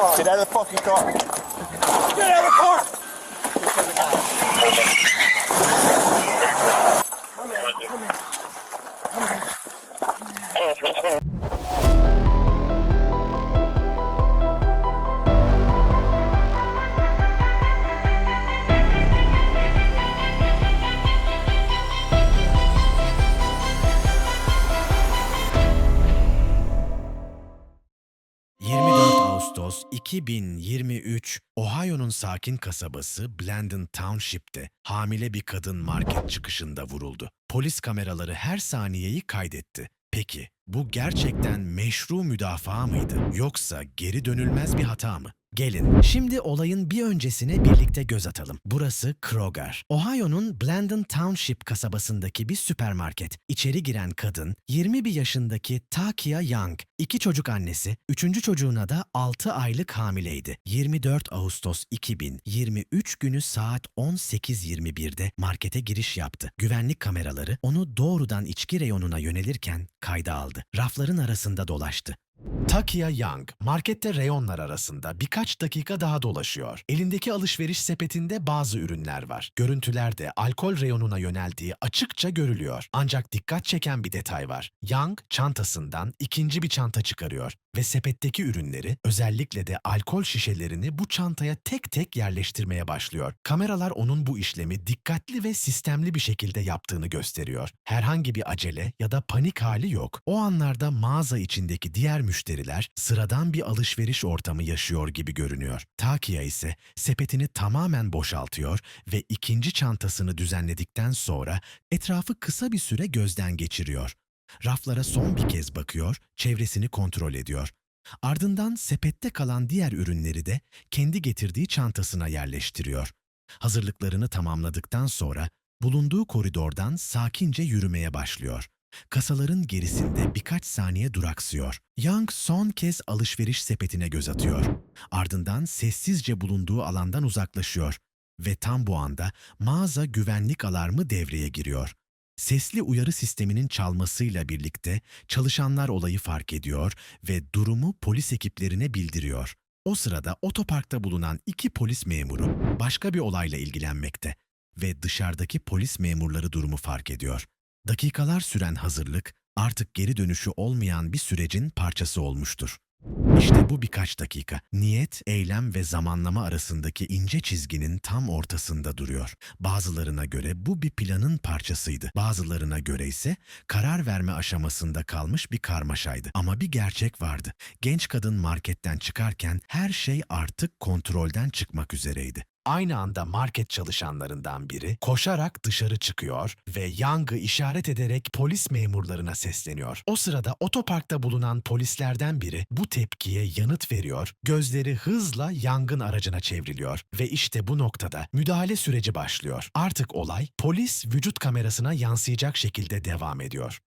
car. Get out of the fucking car. Get out of the car. ...24 Ağustos 2023, Ohio'nun sakin kasabası Blandon Township'te hamile bir kadın market çıkışında vuruldu. Polis kameraları her saniyeyi kaydetti. Peki bu gerçekten meşru müdafaa mıydı yoksa geri dönülmez bir hata mı? Gelin, şimdi olayın bir öncesine birlikte göz atalım. Burası Kroger. Ohio'nun Blandon Township kasabasındaki bir süpermarket. İçeri giren kadın, 21 yaşındaki Takia Young, iki çocuk annesi, üçüncü çocuğuna da 6 aylık hamileydi. 24 Ağustos 2023 günü saat 18.21'de markete giriş yaptı. Güvenlik kameraları onu doğrudan içki reyonuna yönelirken kayda aldı. Rafların arasında dolaştı. Takia Young, markette reyonlar arasında birkaç dakika daha dolaşıyor. Elindeki alışveriş sepetinde bazı ürünler var. Görüntülerde alkol reyonuna yöneldiği açıkça görülüyor. Ancak dikkat çeken bir detay var. Young çantasından ikinci bir çanta çıkarıyor ve sepetteki ürünleri, özellikle de alkol şişelerini bu çantaya tek tek yerleştirmeye başlıyor. Kameralar onun bu işlemi dikkatli ve sistemli bir şekilde yaptığını gösteriyor. Herhangi bir acele ya da panik hali yok. O anlarda mağaza içindeki diğer müşteriler sıradan bir alışveriş ortamı yaşıyor gibi görünüyor. Takia ise sepetini tamamen boşaltıyor ve ikinci çantasını düzenledikten sonra etrafı kısa bir süre gözden geçiriyor. Raflara son bir kez bakıyor, çevresini kontrol ediyor. Ardından sepette kalan diğer ürünleri de kendi getirdiği çantasına yerleştiriyor. Hazırlıklarını tamamladıktan sonra bulunduğu koridordan sakince yürümeye başlıyor. Kasaların gerisinde birkaç saniye duraksıyor. Young son kez alışveriş sepetine göz atıyor. Ardından sessizce bulunduğu alandan uzaklaşıyor ve tam bu anda mağaza güvenlik alarmı devreye giriyor. Sesli uyarı sisteminin çalmasıyla birlikte çalışanlar olayı fark ediyor ve durumu polis ekiplerine bildiriyor. O sırada otoparkta bulunan iki polis memuru başka bir olayla ilgilenmekte ve dışarıdaki polis memurları durumu fark ediyor. Dakikalar süren hazırlık artık geri dönüşü olmayan bir sürecin parçası olmuştur. İşte bu birkaç dakika niyet, eylem ve zamanlama arasındaki ince çizginin tam ortasında duruyor. Bazılarına göre bu bir planın parçasıydı. Bazılarına göre ise karar verme aşamasında kalmış bir karmaşaydı. Ama bir gerçek vardı. Genç kadın marketten çıkarken her şey artık kontrolden çıkmak üzereydi. Aynı anda market çalışanlarından biri koşarak dışarı çıkıyor ve Young'ı işaret ederek polis memurlarına sesleniyor. O sırada otoparkta bulunan polislerden biri bu tepkiye yanıt veriyor, gözleri hızla Young'ın aracına çevriliyor ve işte bu noktada müdahale süreci başlıyor. Artık olay polis vücut kamerasına yansıyacak şekilde devam ediyor.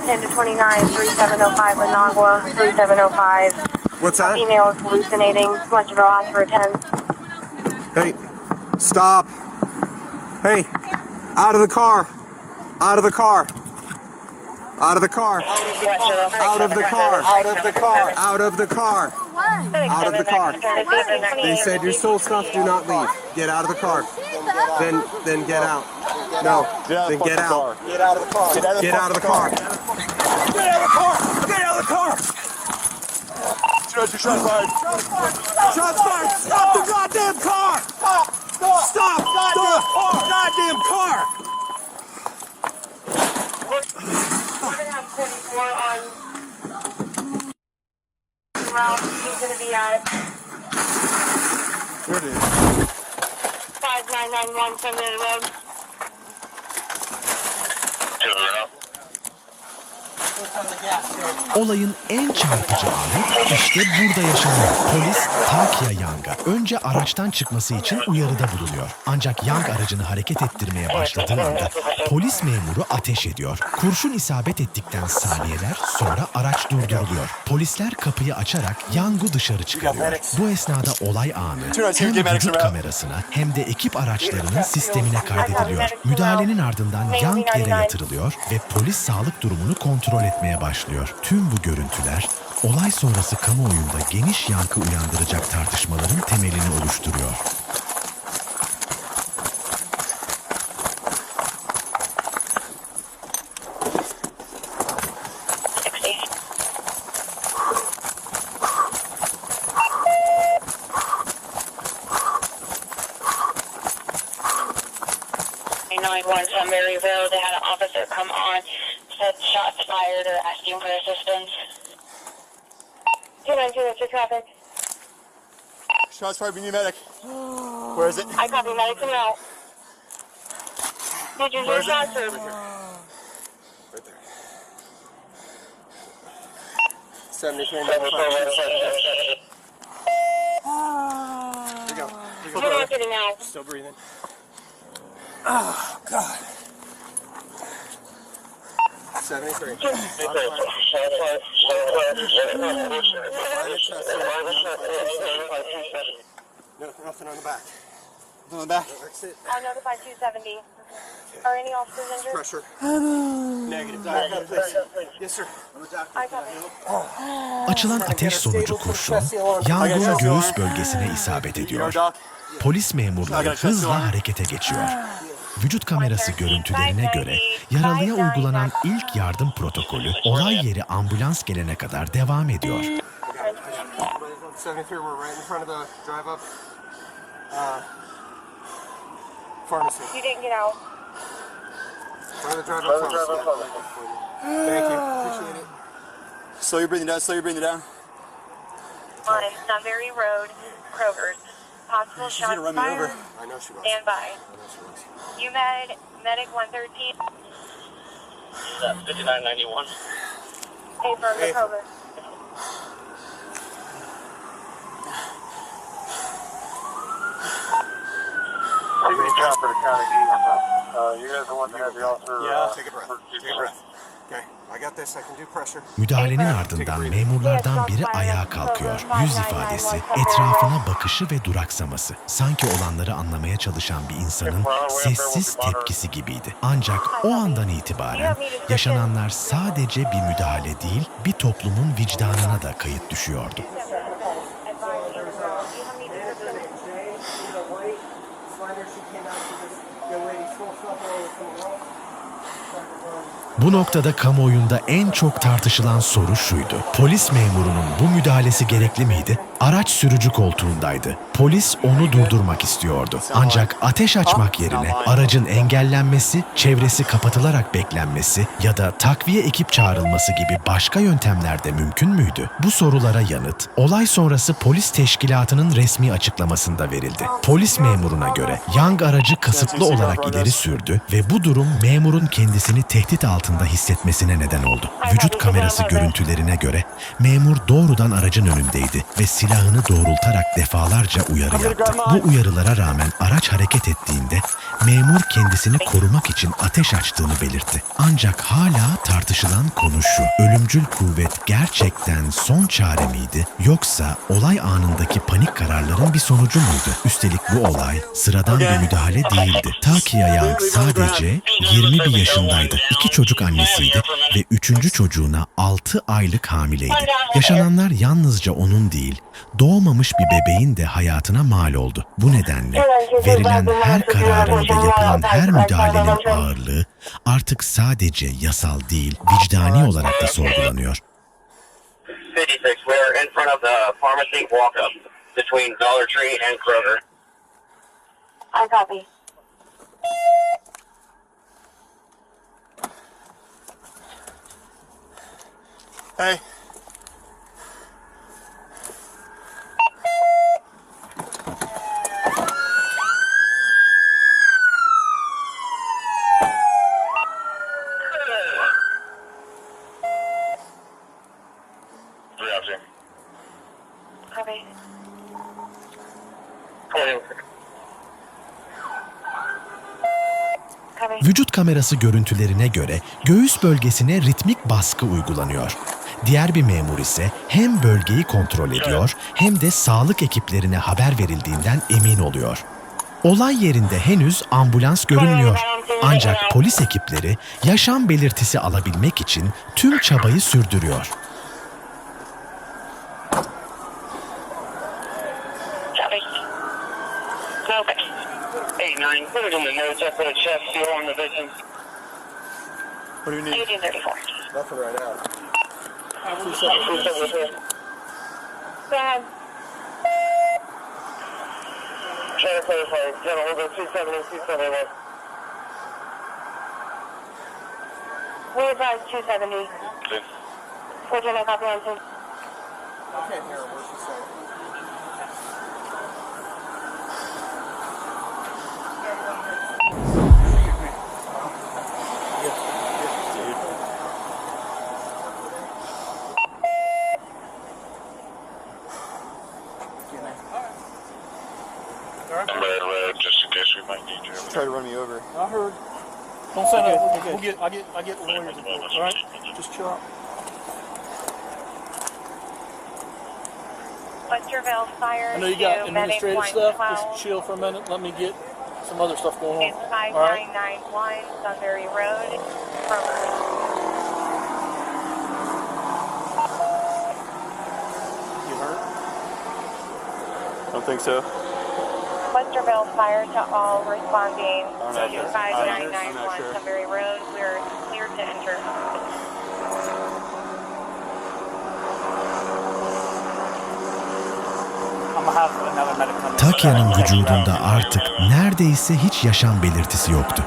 I 10 to 29, 3705 Managua, 3705. What's that? Female is hallucinating. Want you to ask for a 10. Hey, stop. Hey, out of the car. Out of the car. Out of the car. Out of the car. Out of the car. Out of the car. Out of the car. They said your soul stuff. Do not leave. Get out of the car. Then, then get out. No. Then get out. Get out of the car. Get out of the car. Get out of the car. Get out of the car. Get out of the. Judge, your shots fired. Shots fired. Stop the goddamn car. Stop. Stop. Stop. Goddamn car. Goddamn car. We're going to have 44 on route. He's going to be at There it is. 5991 Seminary Road. Olayın en çarpıcı anı işte burada yaşanıyor. Polis Takia Yang'a önce araçtan çıkması için uyarıda bulunuyor. Ancak Yang aracını hareket ettirmeye başladığı anda polis memuru ateş ediyor. Kurşun isabet ettikten saniyeler sonra araç durduruluyor. Polisler kapıyı açarak Yang'u dışarı çıkarıyor. Bu esnada olay anı hem vücut kamerasına hem de ekip araçlarının sistemine kaydediliyor. Müdahalenin ardından Yang yere yatırılıyor ve polis sağlık durumunu kontrol etmeye başlıyor. Tüm bu görüntüler olay sonrası kamuoyunda geniş yankı uyandıracak tartışmaların temelini oluşturuyor. Or for assistance. Two nine two, what's your traffic? Shots fired by medic. Where is it? I copy, medic coming out. Did you hear shots or? Right there. 73 You're Here we go. not getting out. Still breathing. Oh, God. 73. No, nothing on the back. Nothing on the back. Notify two seventy. Are any officers injured? Pressure. Negative. Doctor, please. Yes, sir. I'm a doctor. I copy. Açılan ateş sonucu kurşun Yang'ın göğüs bölgesine isabet ediyor. Polis memurları hızla harekete geçiyor. Vücut kamerası görüntülerine göre yaralıya uygulanan ilk yardım protokolü olay yeri ambulans gelene kadar devam ediyor. 73, we're right in front of the drive up pharmacy. You didn't get out. Front of the drive up pharmacy. Thank you. Appreciate it. Slow your breathing down. Slow your breathing down. On Sunbury Road, Kroger's. Possible She's shots gonna run me fired. over. I know she was. Stand by. I know she was. UMed, Medic 113. Yeah, 5991. Over, hey. over. Take a chopper to County East. You guys are the one that had the officer. Yeah, uh, take a uh, breath. Take a breath. Müdahalenin ardından memurlardan biri ayağa kalkıyor. Yüz ifadesi, etrafına bakışı ve duraksaması. Sanki olanları anlamaya çalışan bir insanın sessiz tepkisi gibiydi. Ancak o andan itibaren yaşananlar sadece bir müdahale değil, bir toplumun vicdanına da kayıt düşüyordu. Bu noktada kamuoyunda en çok tartışılan soru şuydu. Polis memurunun bu müdahalesi gerekli miydi? Araç sürücü koltuğundaydı. Polis onu durdurmak istiyordu. Ancak ateş açmak yerine aracın engellenmesi, çevresi kapatılarak beklenmesi ya da takviye ekip çağrılması gibi başka yöntemler de mümkün müydü? Bu sorulara yanıt olay sonrası polis teşkilatının resmi açıklamasında verildi. Polis memuruna göre Yang aracı kasıtlı olarak ileri sürdü ve bu durum memurun kendisini tehdit altında hissetmesine neden oldu. Vücut kamerası görüntülerine göre memur doğrudan aracın önündeydi ve silahını doğrultarak defalarca uyarı yaptı. Bu uyarılara rağmen araç hareket ettiğinde memur kendisini korumak için ateş açtığını belirtti. Ancak hala tartışılan konu şu. Ölümcül kuvvet gerçekten son çare miydi yoksa olay anındaki panik kararların bir sonucu muydu? Üstelik bu olay sıradan bir müdahale değildi. Takia Yang sadece 21 yaşındaydı. İki çocuk annesiydi ve üçüncü çocuğuna 6 aylık hamileydi. Yaşananlar yalnızca onun değil, doğmamış bir bebeğin de hayatına mal oldu. Bu nedenle verilen her kararın ve yapılan her müdahalenin ağırlığı artık sadece yasal değil, vicdani olarak da sorgulanıyor. 56, we're in front of the pharmacy walk-up between Dollar Tree and Kroger. I copy. Hey. Vücut kamerası görüntülerine göre göğüs bölgesine ritmik baskı uygulanıyor. Diğer bir memur ise hem bölgeyi kontrol ediyor hem de sağlık ekiplerine haber verildiğinden emin oluyor. Olay yerinde henüz ambulans görünmüyor. Ancak polis ekipleri yaşam belirtisi alabilmek için tüm çabayı sürdürüyor. Eighty-nine. Put it in the notes I put a chest seal on the vision. What do you need? 1834. Nothing right now. Two seconds. Dad. Trying to clarify. General, we'll go 270, 271. We're about 270. Okay. We're going to copy on 2. Okay, here, where's the second? In case we might need you. Try to run me over. I heard. Don't say nothing. We'll get, I get, I get lawyers involved. All right, just chill out. Westerville Fire I know you got administrative stuff. Just chill for a minute. Let me get some other stuff going on. All right. 5991 Sunbury Road. From You hurt? I don't think so. Westerville Fire to all responding. Sure. 5991 Sunbury Road. We're cleared to enter. Takya'nın vücudunda artık neredeyse hiç yaşam belirtisi yoktu.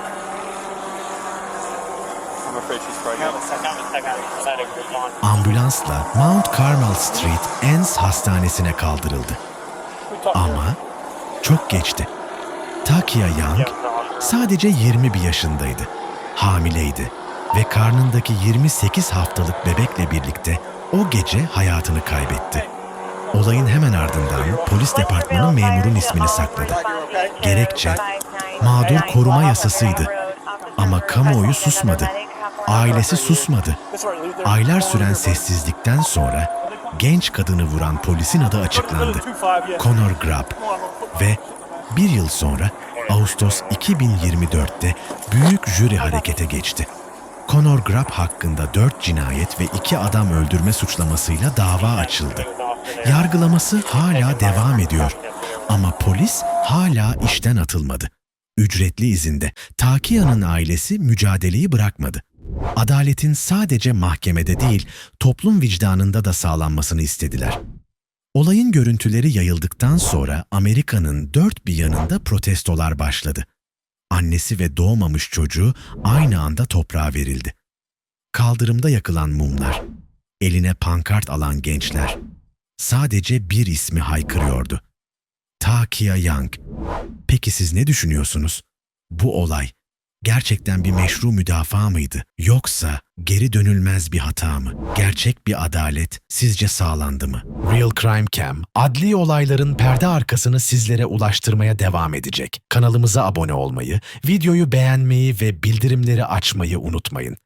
Ambulansla Mount Carmel Street Enns Hastanesi'ne kaldırıldı. Ama çok geçti. Takya Young sadece 21 yaşındaydı. Hamileydi ve karnındaki 28 haftalık bebekle birlikte o gece hayatını kaybetti. Olayın hemen ardından polis departmanı memurun ismini sakladı. Gerekçe mağdur koruma yasasıydı. Ama kamuoyu susmadı. Ailesi susmadı. Aylar süren sessizlikten sonra genç kadını vuran polisin adı açıklandı. Conor Grabb ve bir yıl sonra Ağustos 2024'te büyük jüri harekete geçti. Conor Grabb hakkında 4 cinayet ve 2 adam öldürme suçlamasıyla dava açıldı. Yargılaması hala devam ediyor. Ama polis hala işten atılmadı. Ücretli izinde Takiya'nın ailesi mücadeleyi bırakmadı. Adaletin sadece mahkemede değil, toplum vicdanında da sağlanmasını istediler. Olayın görüntüleri yayıldıktan sonra Amerika'nın dört bir yanında protestolar başladı. Annesi ve doğmamış çocuğu aynı anda toprağa verildi. Kaldırımda yakılan mumlar, eline pankart alan gençler sadece bir ismi haykırıyordu. Takia Young. Peki siz ne düşünüyorsunuz? Bu olay gerçekten bir meşru müdafaa mıydı? Yoksa geri dönülmez bir hata mı? Gerçek bir adalet sizce sağlandı mı? Real Crime Cam, adli olayların perde arkasını sizlere ulaştırmaya devam edecek. Kanalımıza abone olmayı, videoyu beğenmeyi ve bildirimleri açmayı unutmayın.